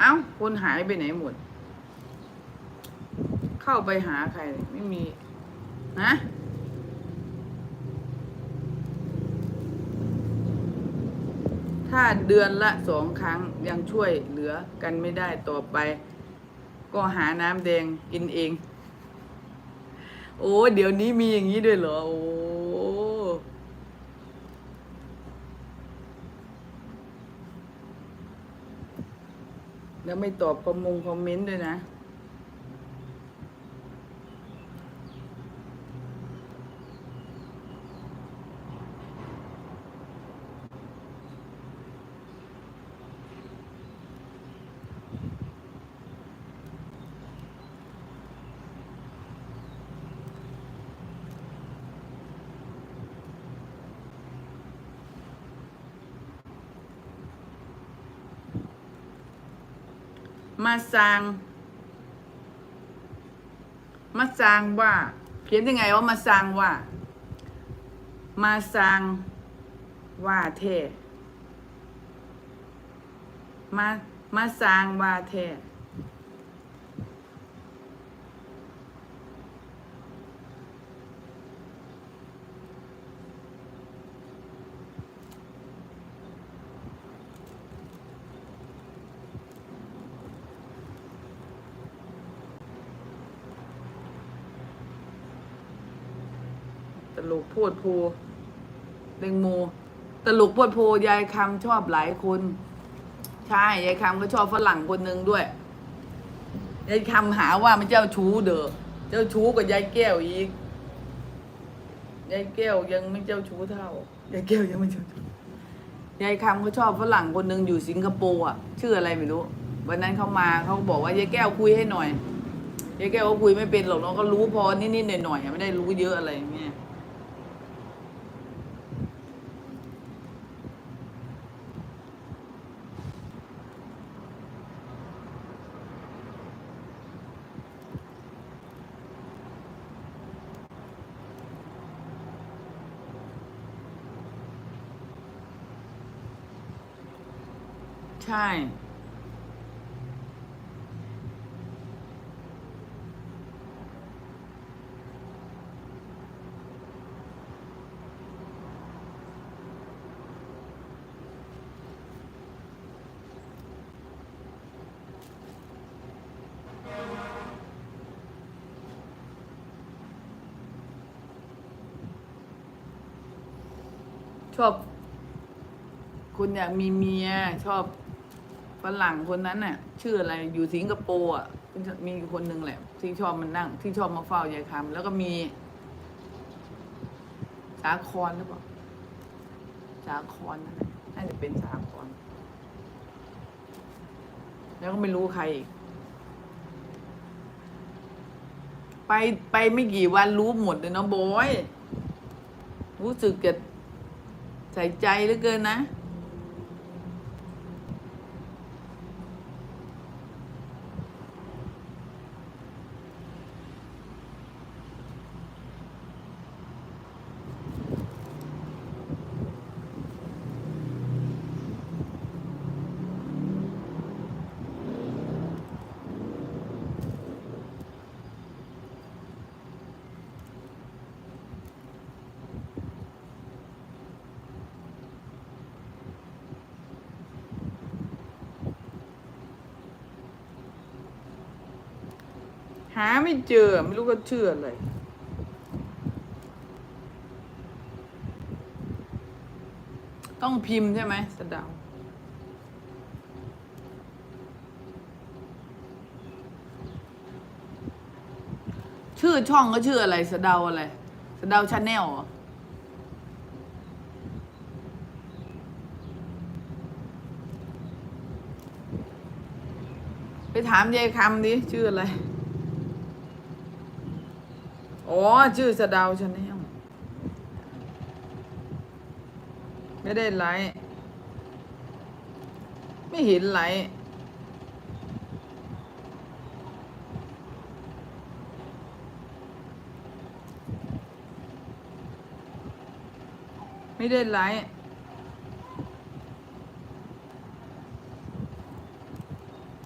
เอ้าคนหายไปไหนหมด เข้าไปหาใครไม่มีนะถ้าเดือนละสองครั้งยังช่วยเหลือกันไม่ได้ต่อไป ก็หาน้ำแดงกินเอง โอ้เดี๋ยวนี้มีอย่างนี้ด้วยเหรอ โอ้ แล้วไม่ตอบคอมมงคอมเมนต์ด้วยนะ มาสร้าง มาสร้างว่าเขียนยังไงว่ามาสร้างว่า มาสร้างว่าเทมามาสร้างว่าเท ตลกพูดโพเดงโมตลกพูดโพยายคำชอบหลายคน ใช่ยายคำก็ชอบฝรั่งคนหนึ่งด้วยยายคำหาว่ามันเจ้าชู้เด้อเจ้าชู้กับยายแก้วอีกยายแก้วยังไม่เจ้าชู้เท่ายายแก้วยังไม่เจ้าชู้ยายคำเขาชอบฝรั่งคนหนึ่งอยู่สิงคโปร์อะชื่ออะไรไม่รู้ วันนั้นเขามาเขาก็บอกว่ายายแก้วคุยให้หน่อยยายแก้วก็คุยไม่เป็นหรอกน้องก็รู้พอนิดๆหน่อยๆอะไม่ได้รู้เยอะอะไรอย่างเงี้ย ใช่ ชอบ คุณอยากมีเมียชอบ ฝรั่งคนนั้นน่ะ ชื่ออะไรอยู่สิงคโปร์อะมีคนหนึ่งแหละ ที่ชอบมันนั่ง ที่ชอบมาเฝ้ายายคำแล้วก็มี สาครหรือเปล่าสาครน,น,น่าจะเป็นสาครแล้วก็ไม่รู้ใครอีกไปไปไม่กี่วันรู้หมดเลยเนาะบอย รู้สึกจะใส่ใจเหลือเกินนะ หาไม่เจอไม่รู้ก็ชื่ออะไรต้องพิมพ์ใช่ไหมสะเดาชื่อช่องก็ชื่ออะไรสะเดาอะไรสะเดาชาแนลเหรอไปถามยายคำดิชื่ออะไร อ๋อ ชื่อสะดาวชาแนลไม่ได้ไลค์ไม่เห็นไลค์ไม่ได้ไลค์